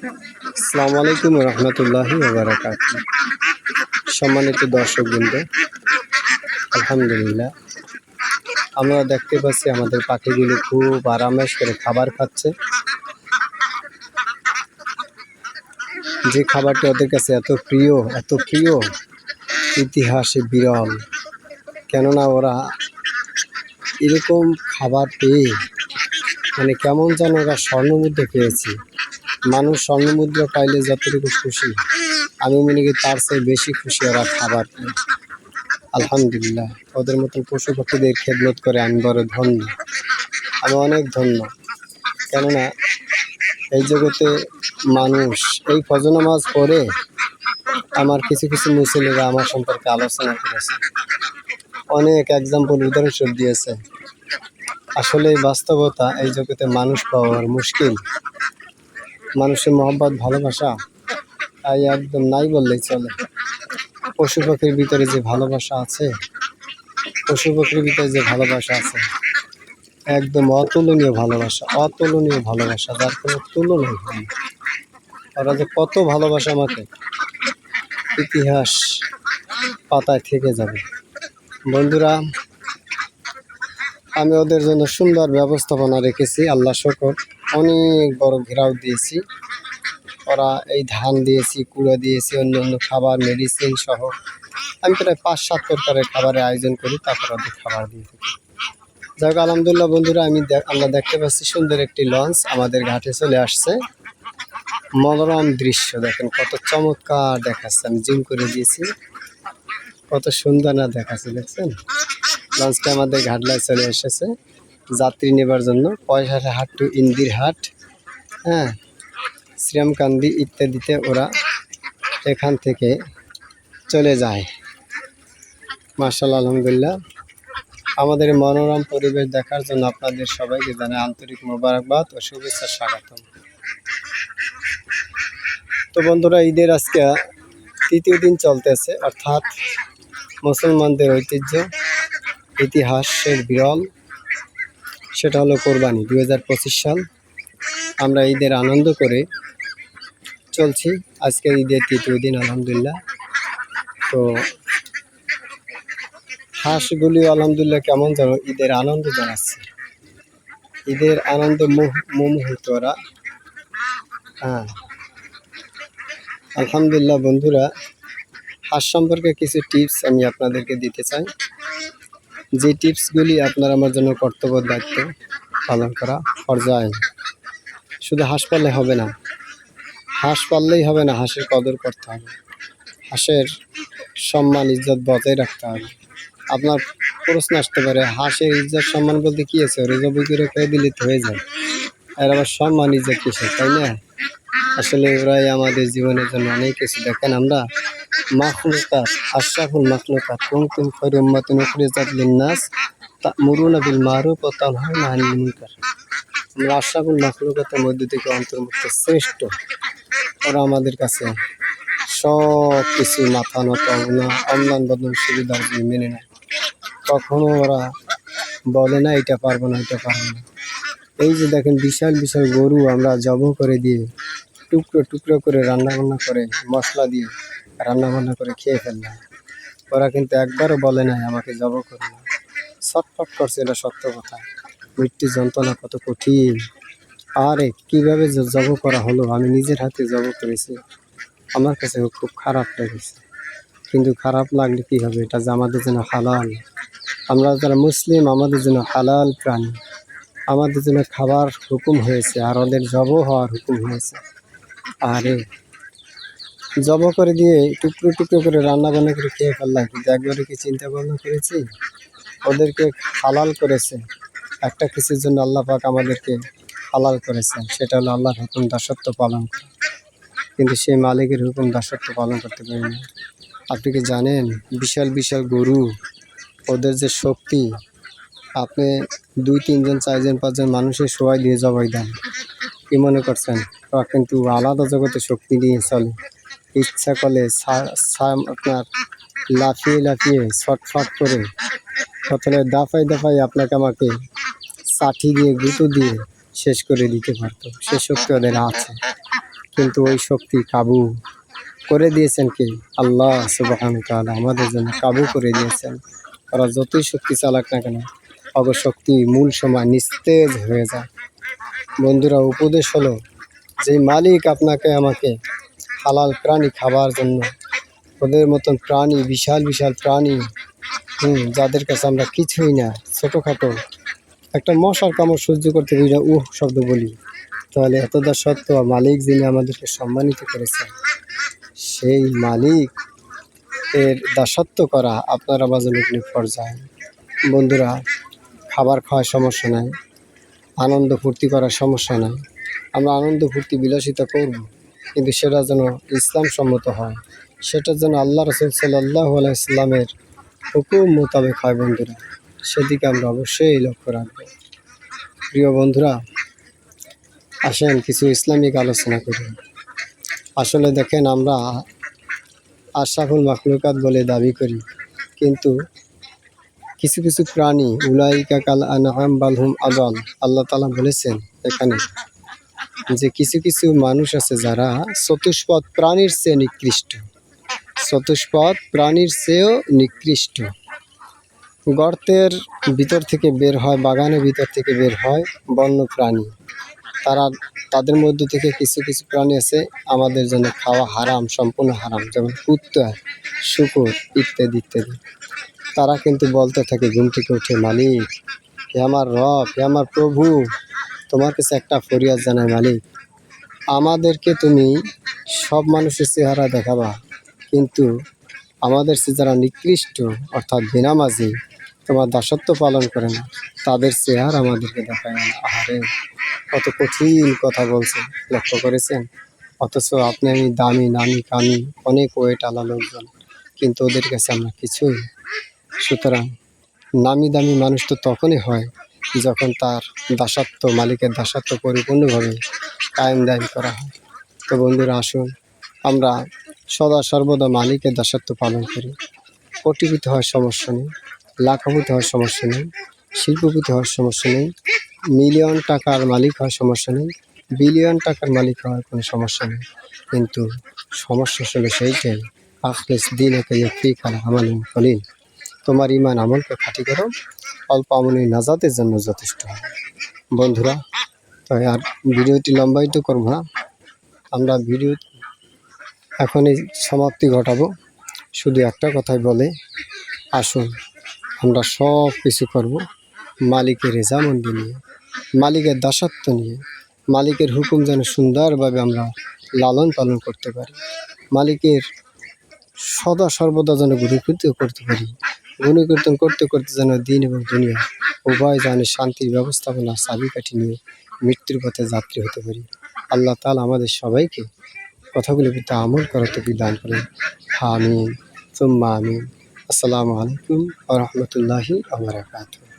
আসসালামু আলাইকুম রহমতুল্লাহি বারাকাত সম্মানিত দর্শকবৃন্দ, আলহামদুলিল্লাহ। আমরা দেখতে পাচ্ছি আমাদের পাখিগুলি খুব আরামেশ করে খাবার খাচ্ছে। যে খাবারটি ওদের কাছে এত প্রিয় এত প্রিয়, ইতিহাসে বিরল। কেননা ওরা এরকম খাবার পেয়ে মানে কেমন যেন ওরা স্বর্ণমুদ্রা পেয়েছে। মানুষ স্বর্ণমুদ্রা পাইলে যতটুকু খুশি, আমি মনে করি তার চেয়ে বেশি খুশি ওরা খাবার আলহামদুলিল্লাহ, ওদের মতন পশু পাখিদের খেদমত করে আমি বড় ধন্য। আমি অনেক ধন্য। কেননা এই জগতে মানুষ, এই ফজর নামাজ পড়ে আমার কিছু কিছু মুসলিমরা আমার সম্পর্কে আলোচনা করেছে। অনেক এক্সাম্পল উদাহরণস্বরূপ দিয়েছে। আসলে বাস্তবতা এই জগতে মানুষ পাওয়ার মুশকিল। মানুষের মহব্বত, ভালোবাসা, তাই একদম নাই বললেই চলে। পশু পাখির ভিতরে যে ভালোবাসা আছে, পশু পাখির ভিতরে যে ভালোবাসা আছে, একদম অতুলনীয় ভালোবাসা অতুলনীয় ভালোবাসা, যার কোনো তুলনাই হয় ওরা যে কত ভালোবাসা আমাকে, ইতিহাস পাতায় থেকে যাবে। বন্ধুরা, আমি ওদের জন্য সুন্দর ব্যবস্থাপনা রেখেছি, আল্লাহ শকর। অনেক বড় ঘেরাও দিয়েছি। ওরা এই ধান দিয়েছি, কুড়ো দিয়েছি অন্য অন্য খাবার মেডিসিন সহ। আমি প্রায় পাঁচ সাত প্রকারের খাবারের আয়োজন করি, তারপর ওদের খাবার দিয়ে থাকি। যাই হোক, আলহামদুলিল্লাহ বন্ধুরা, আমি আমরা দেখতে পাচ্ছি সুন্দর একটি লঞ্চ আমাদের ঘাটে চলে আসছে। মনোরম দৃশ্য, দেখেন কত চমৎকার দেখাচ্ছে। আমি জিম করে দিয়েছি। কত সুন্দর না দেখাচ্ছে, দেখছেন? লঞ্চটা আমাদের ঘাটলায় চলে এসেছে। যাত্রী নেবার জন্য। পয়সার হাট টু ইন্দির হাট হ্যাঁ? শ্রীরামকান্দি ইত্যাদিতে ওরা এখান থেকে চলে যায়। মার্শাল আলহামদুলিল্লাহ। আমাদের মনোরম পরিবেশ দেখার জন্য আপনাদের সবাইকে জানাই আন্তরিক মোবারকবাদ ও শুভেচ্ছা স্বাগতম। তো বন্ধুরা, ঈদের আজকে তৃতীয় দিন চলতেছে, অর্থাৎ মুসলমানদের ঐতিহ্য, ইতিহাসের বিরল সেটা হলো কোরবানি, দুই হাজার পঁচিশ সাল। আমরা ঈদের আনন্দ করে চলছি। আজকে ঈদের তৃতীয় দিন, আলহামদুলিল্লাহ। তো হাঁসগুলি আলহামদুলিল্লাহ কেমন যেন ঈদের আনন্দ জানাচ্ছে। ঈদের আনন্দ মুহূর্ত ওরা হ্যাঁ। আলহামদুলিল্লাহ বন্ধুরা, হাঁস সম্পর্কে কিছু টিপস আমি আপনাদেরকে দিতে চাই। যে টিপসগুলি আপনার আমার জন্য কর্তব্য দায়িত্ব পালন করা পর্যায় শুধু হাঁস পাললে হবে না, হাঁস পাললেই হবে না, হাঁসের কদর করতে হবে, হাঁসের সম্মান, ইজ্জত বজায় রাখতে হবে। আপনার প্রশ্ন আসতে পারে, হাঁসের ইজ্জত সম্মান বলতে কি আছে? ওরে জবি করে খেয়ে দিলে হয়ে যায়। আর আবার সম্মান, ইজ্জত কিসে তাই না? আসলে ওরাই আমাদের জীবনের জন্য অনেক কিছু দেখেন আমরা। মাখলুকাত, আশরাফুল মাখলুকাত কুমতুম খৈর উম্মাতিন উখরিজাত লিন্নাস, তা'মুরুনা বিল মারুফ ওয়া তানহাউনা আনিল মুনকার। আমরা আশরাফুল মাখলুকাতের মধ্যে থেকে অন্তর্ভুক্ত শ্রেষ্ঠ। ওরা আমাদের কাছে সব কিছু মাথা নত না অম্লান বদন সুবিধার দিয়ে মেনে নেয়। কখনো ওরা বলে না, এটা পারব না এটা পারব না। এই যে দেখেন, বিশাল বিশাল গরু আমরা জব করে দিয়ে, টুকরো টুকরো করে রান্না বান্না করে, মশলা দিয়ে রান্না বান্না করে খেয়ে ফেললাম। ওরা কিন্তু একবারও বলে নাই আমাকে জব করে না। ছটফট করছে, এটা সত্য কথা। মৃত্যু যন্ত্রণা কত কঠিন। আরে, কীভাবে জব করা হলো, আমি নিজের হাতে জব করেছি। আমার কাছে খুব খারাপ লেগেছে। কিন্তু খারাপ লাগলে কী হবে? এটা যে আমাদের জন্য হালাল। আমরা যারা মুসলিম, আমাদের জন্য হালাল প্রাণী। আমাদের জন্য খাবার হুকুম হয়েছে আর ওদের জব হওয়ার হুকুম হয়েছে। আরে জব করে দিয়ে টুকরো টুকরো করে রান্না বান্না করে খেয়ে ফেললাম। কিন্তু একবারে কি চিন্তা ভাবনা করেছি? ওদেরকে হালাল করেছে। একটা কিছুর জন্য আল্লাহ পাক আমাদেরকে হালাল করেছেন। সেটা হলো আল্লাহর হুকুম দাসত্ব পালন করা। কিন্তু সেই মালিকের হুকুম দাসত্ব পালন করতে পারি না। আপনি কি জানেন? বিশাল বিশাল গরু, ওদের যে শক্তি, আপনি দুই, তিনজন, চারজন, পাঁচজন মানুষের সবাই দিয়ে জবাই দেন। কি মনে করছেন? ওরা কিন্তু আলাদা জগতে শক্তি নিয়ে চলে। ইচ্ছা করলে আপনার লাফিয়ে লাফিয়ে ছটফট করে প্রথমে দাফাই দাফাই আপনাকে আমাকে ষাঠি দিয়ে, গুঁতো দিয়ে শেষ করে দিতে পারতো। সে শক্তি ওদের আছে। কিন্তু ওই শক্তি কাবু করে দিয়েছেন কি? আল্লাহ সুবাহান তাআলা আমাদের জন্য কাবু করে দিয়েছেন। ওরা যতই শক্তি চালাক না কেন অগশক্তি মূল সময় নিস্তেজ হয়ে যায়। বন্ধুরা, উপদেশ হলো, যে মালিক আপনাকে আমাকে হালাল প্রাণী খাবার জন্য। ওদের মতন প্রাণী, বিশাল বিশাল প্রাণী, হুম, যাদের কাছে আমরা কিছুই না, ছোটোখাটো। একটা মশার কামড় সহ্য করতে পারি না, উহ, শব্দ বলি। তাহলে এতদা সত্ত্বেও মালিক যিনি আমাদেরকে সম্মানিত করেছেন, সেই মালিক এর দাসত্ব করা আপনার আমার জন্য পর্যায়ে। বন্ধুরা, খাবার খাওয়ার সমস্যা নাই, আনন্দ ফুর্তি করার সমস্যা নাই। আমরা আনন্দ ফুর্তি বিলাসিতা করব। কিন্তু সেটা যেন ইসলাম সম্মত হয়। সেটা যেন আল্লাহ রসুল সাল্লাহ ইসলামের হুকুম মোতাবেক হয় বন্ধুরা। সেদিকে আমরা অবশ্যই লক্ষ্য রাখব। প্রিয় বন্ধুরা, আসেন কিছু ইসলামিক আলোচনা করি। আসলে দেখেন, আমরা আশরাফুল মাখলুকাত বলে দাবি করি, কিন্তু কিছু কিছু প্রাণী, উলাইকা কাল আনহাম বালহুম আদল, আল্লাহ তালা বলেছেন এখানে যে কিছু কিছু মানুষ আছে যারা চতুষ্পদ প্রাণীর চেয়ে নিকৃষ্ট। চতুষ্পদ প্রাণীর চেয়েও নিকৃষ্ট। গর্তের ভিতর থেকে বের হয়, বাগানের ভিতর থেকে বের হয় বন্য প্রাণী। তারা, তাদের মধ্য থেকে কিছু কিছু প্রাণী আছে, আমাদের জন্য খাওয়া হারাম, সম্পূর্ণ হারাম, যেমন কুত্তা, শুকুর ইত্যাদি ইত্যাদি। তারা কিন্তু বলতে থাকে, ঘুম থেকে উঠে মালিক, হে আমার রব, হে আমার প্রভু তোমার কাছে একটা ফরিয়াদ জানাই মালিক। আমাদেরকে তুমি সব মানুষের চেহারা দেখাবা, কিন্তু আমাদের সে যারা নিকৃষ্ট, অর্থাৎ বেনামাজি। তোমার দাসত্ব পালন করে না, তাদের চেহারা আমাদেরকে দেখায় না। আহারে, কত কঠিন কথা বলছেন, লক্ষ্য করেছেন? অথচ আপনি আমি দামি, নামি, কামি, অনেক ওয়েট আলা লোকজন, কিন্তু ওদের কাছে আমরা কিছুই সুতরাং নামি দামি মানুষ তো তখনই হয় যখন তার দাসত্ব মালিকের দাসত্ব পরিপূর্ণভাবে কায়েম দায়ম করা হয়। তো বন্ধুরা, আসুন আমরা সদা সর্বদা মালিকের দাসত্ব পালন করি। কোটিপতি হওয়ার সমস্যা নেই, লাখপতি হওয়ার সমস্যা নেই, শিল্পপতি হওয়ার সমস্যা নেই, মিলিয়ন টাকার মালিক হওয়ার সমস্যা নেই, বিলিয়ন টাকার মালিক হওয়ার কোনো সমস্যা নেই। কিন্তু সমস্যা ছিল সেইটাই, আখলেস, দিন একে ফি খান আমাল কলিন তোমার ইমান আমলকে খাঁটি করো, অল্প আমলি নাজাতের জন্য যথেষ্ট। বন্ধুরা, তো আর ভিডিওটি লম্বায়িত করব না। আমরা ভিডিও এখনই সমাপ্তি ঘটাবো। শুধু একটা কথাই বলে, আসুন, আমরা সব কিছু করব মালিকের রেজামন্দি নিয়ে, মালিকের দাসত্ব নিয়ে, মালিকের হুকুম যেন সুন্দরভাবে আমরা লালন পালন করতে পারি, মালিকের সদা সর্বদা যেন গুণকীর্তন করতে পারি গুণকীর্তন করতে করতে যেন দিন এবং দুনিয়া উভয় যেন শান্তির ব্যবস্থাপনা, চাবিকাঠি নিয়ে মৃত্যুর পথে যাত্রী হতে পারি। আল্লাহ তাল আমাদের সবাইকে কথাগুলি প্রতি আমল করার তো দান করেন। হামিন। সুম্মা আমিন। আসসালামু আলাইকুম আ রহমতুল্লাহি আবরাকাতুহ